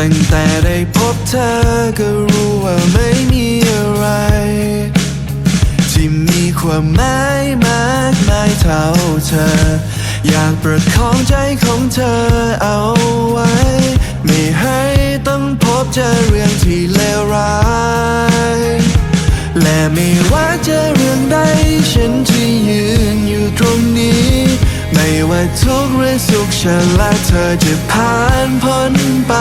ตั้งแต่ได้พบเธอก็รู้ว่าไม่มีอะไร ที่มีความหมายมากมายเท่าเธอ อยากประคองใจของเธอเอาไว้ ไม่ให้ต้องพบเจอเรื่องที่เลวร้าย ว่าทุกข์หรือสุขฉันและเธอจะผ่านพ้นไป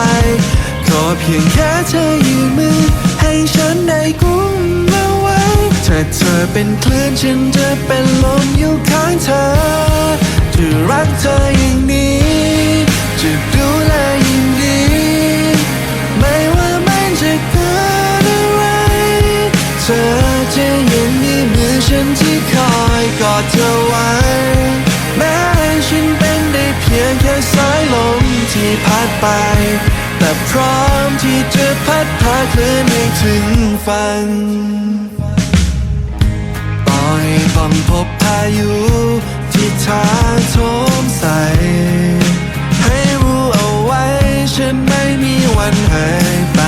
ขอเพียงแค่เธอยืนมือ ให้ฉันได้กุมเอาไว้ ถ้าเธอเป็นคลื่นฉันจะเป็นลมอยู่ข้างเธอ พัดไป แต่พร้อมที่จะพัดพาคลื่นให้ถึงฝั่งต่อให้ต้องพบพายุที่ท้าโถมใส่ให้รู้เอาไว้ ฉันไม่มีวันหายไป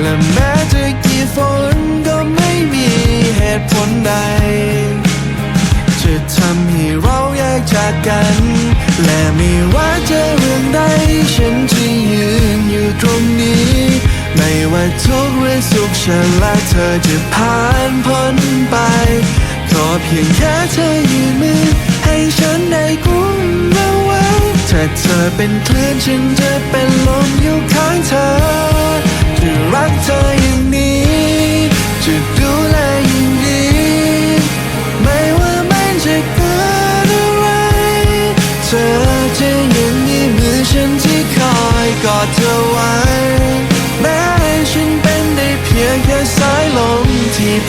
และแม้จะกี่ฝนก็ไม่มีเหตุผลใดจะทำให้เรา จากกัน และไม่ว่าจะเรื่องใด ฉันจะยืนอยู่ตรงนี้ ไม่ว่าทุกข์หรือสุขฉันและเธอจะผ่านพ้นไป ขอเพียงแค่เธอยืนมือ ให้ฉันได้กุมเอาไว้ถ้าเธอเป็นคลื่นฉันจะเป็นลม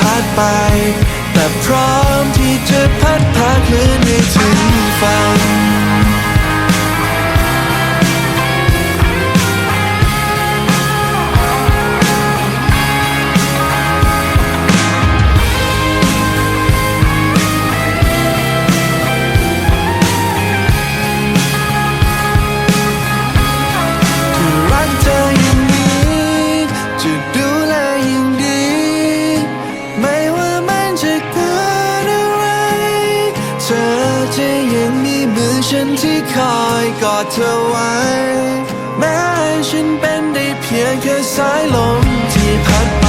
พัดไป แต่พร้อมที่จะพัดพาคลื่นให้ถึงฝั่ง อจะยังมีมือฉันที่คอยกอดเธอไว้ แม้ฉันเป็นได้เพียงแค่สายลมที่พัด